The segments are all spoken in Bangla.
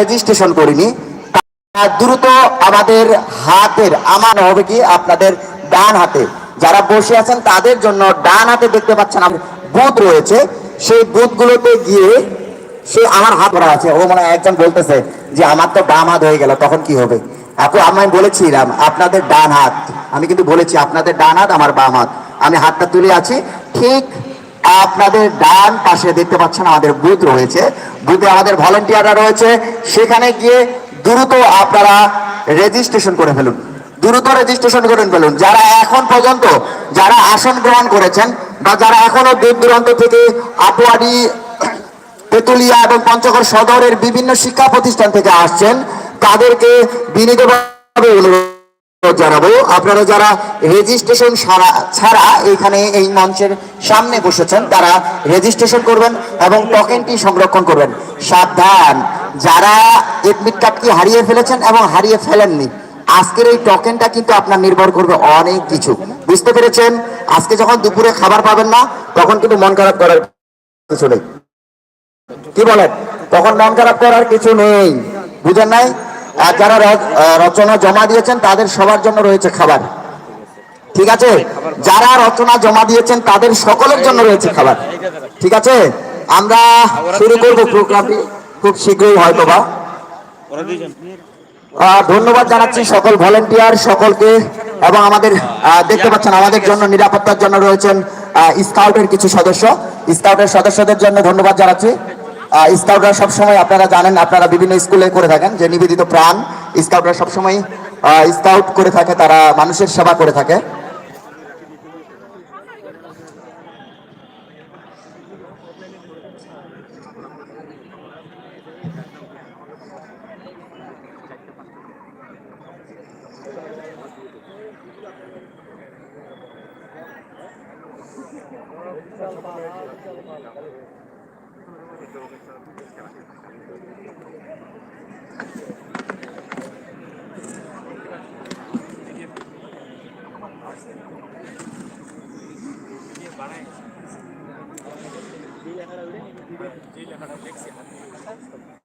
রেজিস্ট্রেশন করিনি। দ্রুত আমাদের হাতের, আমার হবে কি আপনাদের ডান হাতে। যারা বসে আছেন তাদের জন্য ডান হাতে দেখতে পাচ্ছেন বুথ রয়েছে। সেই বুথগুলোতে গিয়ে সে আমার হাত ধরা আছে। ও মানে একজন বলতেছে যে, আমার তো বাম হাত হয়ে গেল, তখন কি হবে? আপু, আমি বলেছিলাম, আপনাদের ডান হাত। আমি কিন্তু বলেছি, আপনাদের ডান হাত, আমার বাম হাত। আমি হাতটা তুলে আছি। ঠিক আপনাদের ডান পাশে দেখতে পাচ্ছেন আমাদের বুথ রয়েছে। বুথে আমাদের ভলেন্টিয়াররা রয়েছে। সেখানে গিয়ে দ্রুত আপনারা রেজিস্ট্রেশন করে ফেলুন। দ্রুত রেজিস্ট্রেশন করে ফেলুন। যারা এখন পর্যন্ত, যারা আসন গ্রহণ করেছেন বা যারা এখনও দূর দূরান্ত থেকে আটোয়ারি তেতুলিয়া এবং পঞ্চগড় সদরের বিভিন্ন শিক্ষা প্রতিষ্ঠান থেকে আসছেন, তাদেরকে বিনীতভাবে অনুরোধ জানাব। আপনারা যারা রেজিস্ট্রেশন ছাড়া এখানে এই মঞ্চের সামনে বসেছেন, তারা রেজিস্ট্রেশন করবেন এবং টোকেনটি সংরক্ষণ করবেন। সাবধান। যারা এডমিট কার্ডটি হারিয়ে ফেলেছেন এবং হারিয়ে ফেলেননি, আজকের এই টোকেনটা কিন্তু আপনার নির্ভর করবে অনেক কিছু। বুঝতে পেরেছেন? আজকে যখন দুপুরে খাবার পাবেন না, তখন কিন্তু মন খারাপ করার কিছু নেই। কি বলেন? তখন মন খারাপ করার কিছু নেই। বুঝেন নাই? আর যারা রচনা জমা দিয়েছেন, তাদের সবার জন্য রয়েছে খাবার। ঠিক আছে? যারা রচনা জমা দিয়েছেন, তাদের সকলের জন্য রয়েছে খাবার। ঠিক আছে? আমরা শুরু করব প্রোগ্রামটি। খুব শীঘ্রই হয়তো বা ধন্যবাদ জানাচ্ছি সকল ভলেন্টিয়ার সকলকে এবং আমাদের দেখতে পাচ্ছেন, আমাদের জন্য নিরাপত্তার জন্য রয়েছেন স্কাউটের কিছু সদস্য। স্কাউটের সদস্যদের জন্য ধন্যবাদ জানাচ্ছি। স্কাউটরা সবসময় আপনারা জানেন, আপনারা বিভিন্ন স্কুলে করে থাকেন, যে নিবেদিত প্রাণ, স্কাউটরা সবসময় স্কাউট করে থাকে, তারা মানুষের সেবা করে থাকে। বানায় যে লেখাটা যে লেখাটা লেখছে হাতে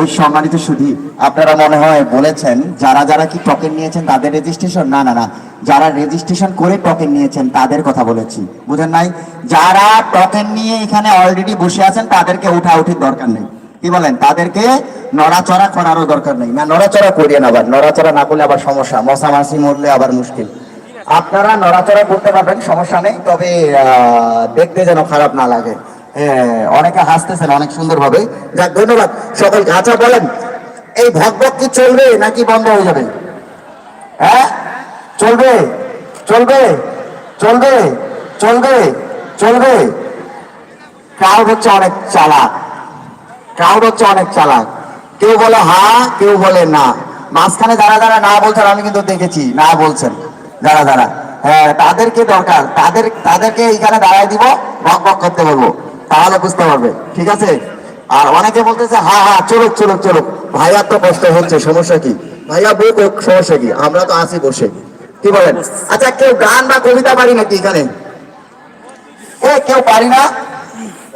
ওই সম্মানিত সুধী, আপনারা মনে হয় বলেছেন, যারা যারা কি টোকেন নিয়েছেন তাদের রেজিস্ট্রেশন না না না। যারা রেজিস্ট্রেশন করে টোকেন নিয়েছেন তাদের কথা বলেছি। বুঝেন নাই? যারা টকেন নিয়ে এখানে অলরেডি বসে আছেন তাদেরকে উঠা উঠির দরকার নেই। কি বলেন? তাদেরকে নড়াচড়া করারও দরকার নেই। না, নড়াচড়া করিয়ে আবার। নড়াচড়া না করলে আবার সমস্যা। মশা মাসি মরলে আবার মুশকিল। আপনারা নড়াচড়া করতে পারবেন, সমস্যা নেই। তবে দেখতে যেন খারাপ না লাগে। অনেকে হাসতেছেন অনেক সুন্দর ভাবে যাক, ধন্যবাদ। সকলকে আচ্ছা বলেন, এই ভগবত কি চলবে নাকি বন্ধ হয়ে যাবে? হ্যাঁ? চলবে চলবে চলবে চলবে চলবে। ক্রাউড হচ্ছে অনেক চালাক। ক্রাউড হচ্ছে অনেক চালাক। কেউ বলে হা, কেউ বলে না। মাঝখানে যারা যারা না বলছেন, আমি কিন্তু দেখেছি, না বলছেন যারা যারা। হ্যাঁ তাদেরকে দরকার। তাদের, তাদেরকে এখানে দাঁড়ায় দিব বক বক করতে বলব। তাহলে বুঝতে পারবে ঠিক আছে? আর অনেকে বলতেছে হা হা চলুক চলুক চলুক। ভাইয়ার তো কষ্ট হচ্ছে সমস্যা কি? ভাইয়া হোক, সমস্যা কি? আমরা তো আসি বসে। কি বলেন? আচ্ছা কেউ গান বা কবিতা পারি নাকি এখানে? এ কেউ পারি না?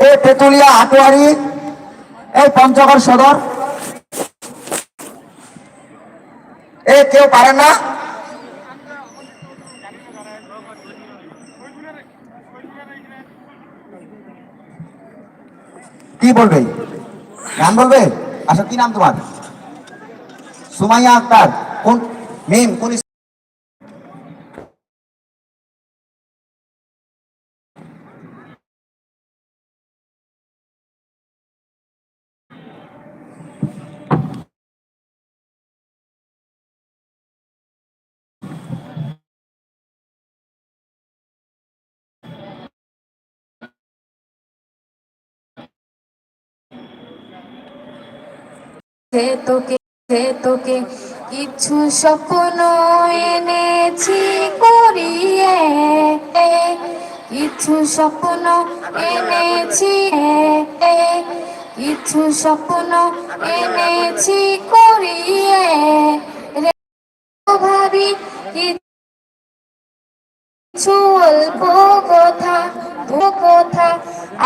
এ তেতুলিয়া আটোয়ারি। এই পঞ্চগড় সদর। এ কেউ পারেন না? কি বলবে? গান বলবে? আচ্ছা কি নাম তোমার? সুমাইয়া আক্তার। কোন মেম কোন সে তোকে সে তোকে কিছু স্বপ্ন এনেছি করিয়ে। কিছু স্বপ্ন এনেছি, কিছু স্বপ্ন এনেছি করিয়ে। রে ভাবি, কিছু অল্প কথা কথা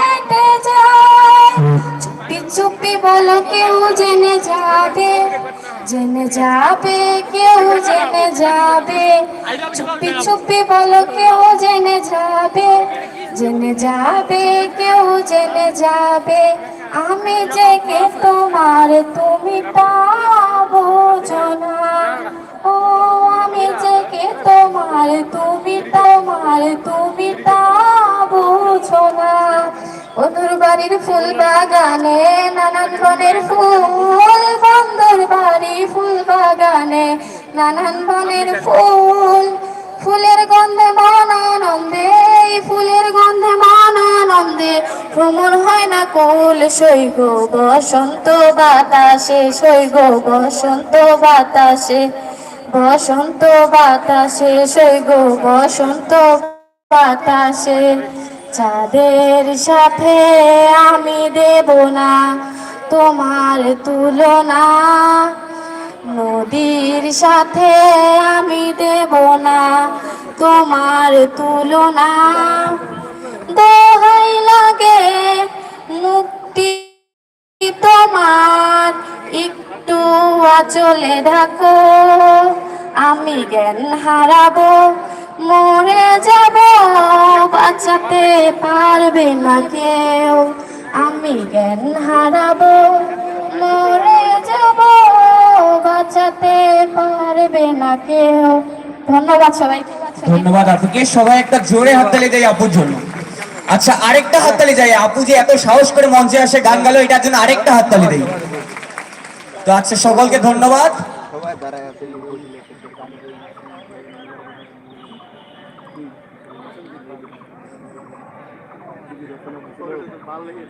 এটে যায়। চুপি চুপি বলো কেউ জেনে যাবে। জেনে যাবে, কেউ জেনে যাবে। চুপি চুপি বলো কেউ জেনে যাবে। জেনে যাবে, কেউ জেনে যাবে। আমি জেগে তোমার তুমি পাবো না ও, আমি জেগে তোমার তুমি তোমার তুমি তা বুঝো না বন্ধুর বাড়ির ফুল বাগানে নানান বনের ফুল বন্ধুর বাড়ি ফুল বাগানে নানান বনের ফুল। ফুলের গন্ধে মন আনন্দে ফুলের গন্ধে মন আনন্দে। ভ্রমণ হয় না কুল সৈগ বসন্ত বাতাসে সৈগ বসন্ত বাতাসে। বসন্ত বাতাসে সৈগ বসন্ত বাতাসে। চাঁদের সাথে আমি দেব না, তোমার তুলনা। নদীর সাথে আমি দেব না, তোমার তুলনা। দোহাই লাগে মুক্তি তোমার, একটু আচলে ঢাকো, আমি জ্ঞান হারাবো। মরে যাব, বাঁচাতে পারবে না কেউ। আমি জ্ঞান হারাবো, মরে যাব, বাঁচাতে পারবে না কেউ। ধন্যবাদ সবাই ধন্যবাদ আপুকে। সবাই একটা জোরে হাততালি দেয় আপুর জন্য। আচ্ছা আরেকটা হাততালি দেয়। আপু যে এত সাহস করে মঞ্চে আসে, গান গালো, এটার জন্য আরেকটা হাততালি দেই। তো আচ্ছা সকলকে ধন্যবাদ।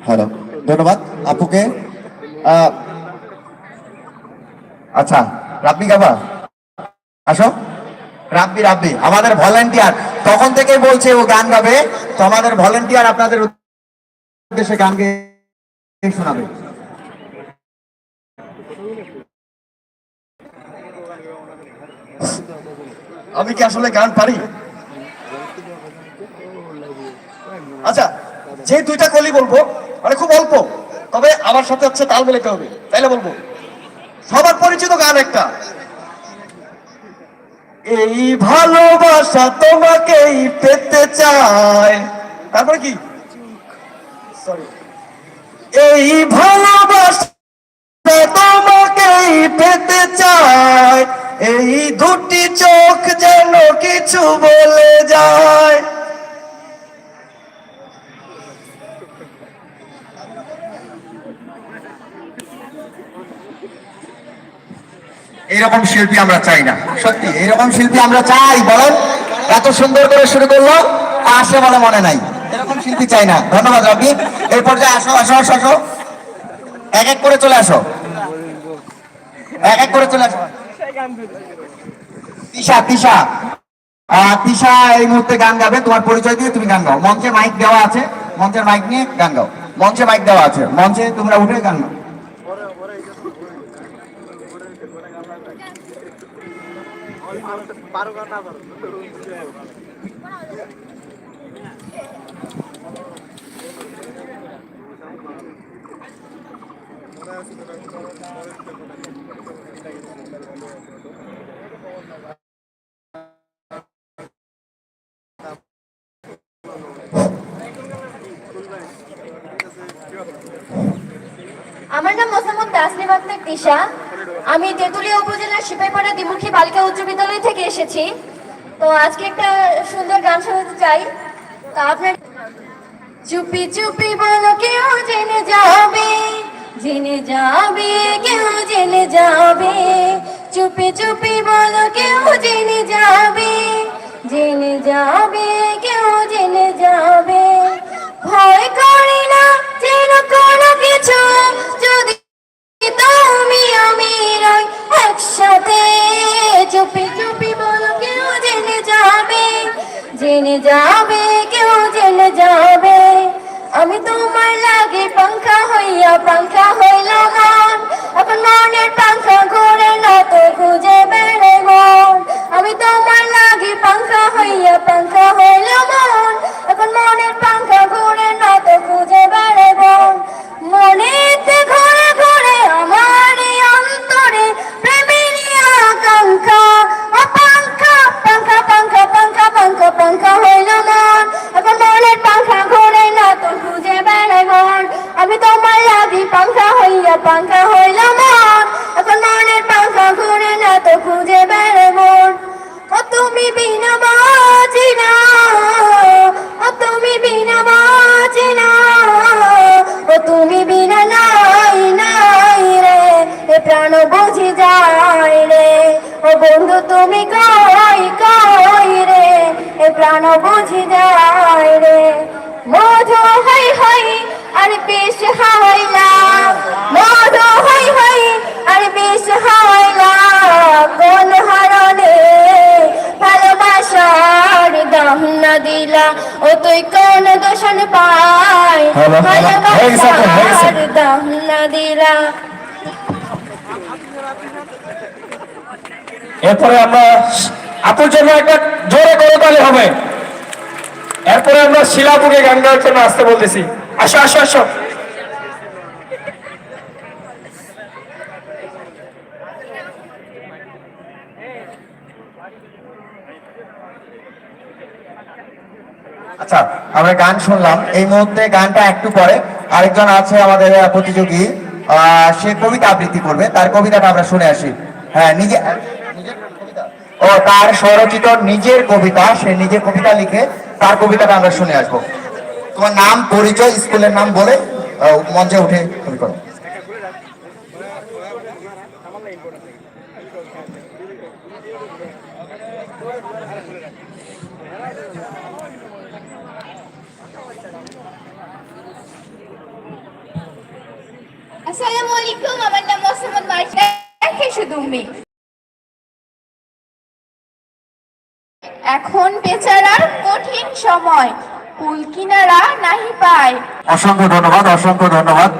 হ্যালো, ধন্যবাদ। আপুকে আচ্ছা রাব্বি গাবা আসো। রাব্বি রাব্বি, আমাদের ভলেন্টিয়ার। তখন থেকে বলছে ও গান গাবে, তো আমাদের ভলেন্টিয়ার আপনাদের উদ্দেশ্যে গান গেয়ে শোনাবে। আমি কি আসলে গান পারি? আচ্ছা যে দুইটা কলি বলব মানে খুব অল্প, তবে আমার সাথে হচ্ছে তাল মেলাতে হবে, তাইলে বলব। সবার পরিচিত গান একটা। এই ভালোবাসা তোমাকেই পেতে চায়। তারপরে কি? সরি এই ভালোবাসা তোমাকেই পেতে চায়। এই দুটি চোখ যেন কিছু বলে যায়। এরকম শিল্পী আমরা চাই না। সত্যি, এরকম শিল্পী আমরা চাই বলেন এত সুন্দর করে শুরু করল আসে বলে মনে নাই। এরকম শিল্পী চাই না। ধন্যবাদ রবি এই পর্যায়ে আসো আসো আসো আসো। এক এক করে চলে আসো। এক এক করে চলে আসো। তিশা তিশা। তিশা এই মুহূর্তে গান গাবে। তোমার পরিচয় দিয়ে তুমি গান গাও। মঞ্চে মাইক দেওয়া আছে। মঞ্চের মাইক নিয়ে গান গাও। মঞ্চে মাইক দেওয়া আছে। মঞ্চে তোমরা উঠে গান গাও। আমার নাম মোসাম্মদ তাসনিম আক্তার তিশা। আমি তেঁতুলিয়া উপজেলার সিপাহীপাড়া দ্বিমুখী বালিকা উচ্চ বিদ্যালয় থেকে এসেছি। তো আজকে একটা সুন্দর গান শোনাতে চাই। তো আপনার চুপি চুপি বলো, কেউ জেনে যাবে? জেনে যাবে, কেউ জেনে যাবে? চুপি চুপি বলো, কেউ জেনে যাবে? জেনে যাবে, কেউ জেনে যাবে? মধু হই হই আর বেশ হাইলা মধু হই হই আর বেশ হাইলা কোন হারণে ভালোবাসার দাম না দিলা। ও তুই কোন দোষণ পাই। হয়ে হয়ে গেছে। ভালোবাসার দাম না দিলা। এরপরে আমরা আপুর জন্য একটা জোরে করে তালে হবে। এরপরে আমরা শিলাপুকে গান গাওয়ার জন্য আসতে বলতেছি। আসো আসো আসো। আচ্ছা আমরা গান শুনলাম। এই মুহূর্তে গানটা একটু পরে আরেকজন আছে আমাদের প্রতিযোগী সে কবিতা আবৃত্তি করবে। তার কবিতাটা আমরা শুনে আসি। হ্যাঁ নিজে ও, তার স্বরচিত নিজের কবিতা, সে নিজের কবিতা লিখে তার কবিতাটা আমরা শুনে আসব। তোমার নাম, পরিচয়, স্কুলের নাম বলে মঞ্চে উঠে তুমি করো। আসসালামু আলাইকুম, আমার নাম মোসাম্মদ মার্জিনা। শুধু এখন বেচারার কঠিন সময়, কুল কিনারা নাহি পায়। অসংখ্য ধন্যবাদ অসংখ্য ধন্যবাদ।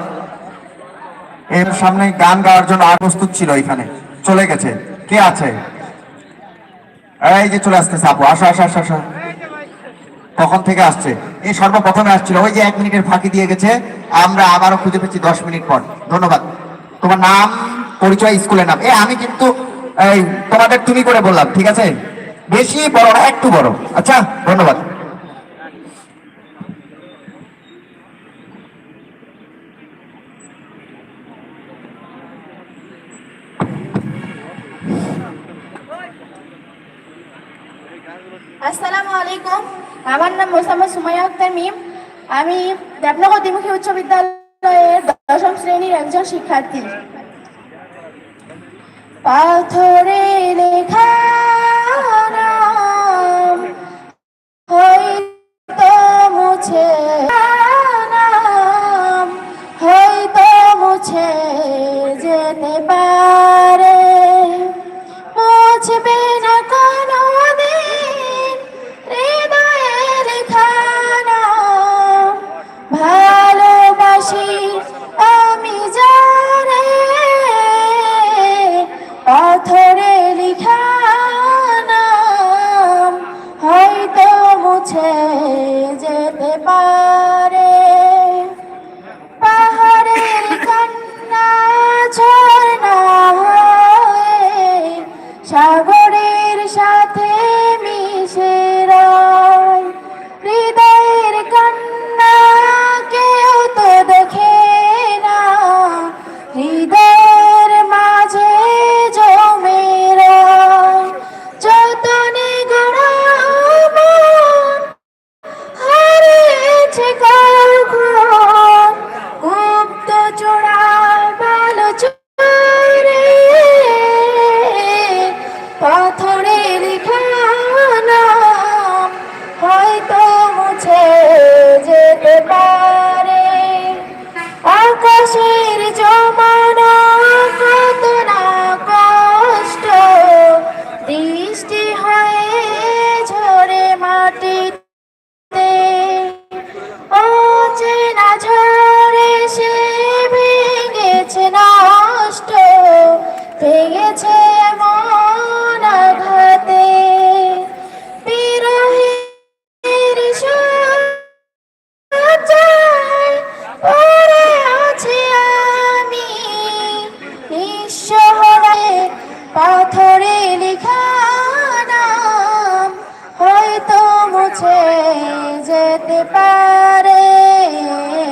এর সামনে গান গাওয়ার জন্য আর প্রস্তুত ছিল এখানে। চলে গেছে। কে আছে? এই যে চলে আসতেছে আপু। আসো আসো আসো আসো। কখন থেকে আসছে? এই সর্বপ্রথমে আসছিল। ওই যে এক মিনিটের ফাঁকি দিয়ে গেছে। আমরা আবারও খুঁজে পেয়েছি দশ মিনিট পর। ধন্যবাদ। তোমার নাম, পরিচয়, স্কুলের নাম। এ, আমি কিন্তু, এই, তোমাদের তুমি করে বললাম, ঠিক আছে? বেশি বড় না, একটু বড়। আচ্ছা ধন্যবাদ। আসসালামু আলাইকুম। আমার নাম মোসাম্মদ সুমাইয়া আক্তার মিম। আমি দেবনগর দ্বিমুখী উচ্চ বিদ্যালয়ের দশম শ্রেণির একজন শিক্ষার্থী। পাথরে লেখা মুছে হয়তো মুছে যেতে পারে। ঝর্ণা হয়ে সাগরের সাথে মিশে হৃদয়ের কান্না কেউ তো দেখে না, হৃদয়ের মাঝে জমে যতনে গড়া হারিয়েছে কাল গুপ্ত চোড়া আলোচনা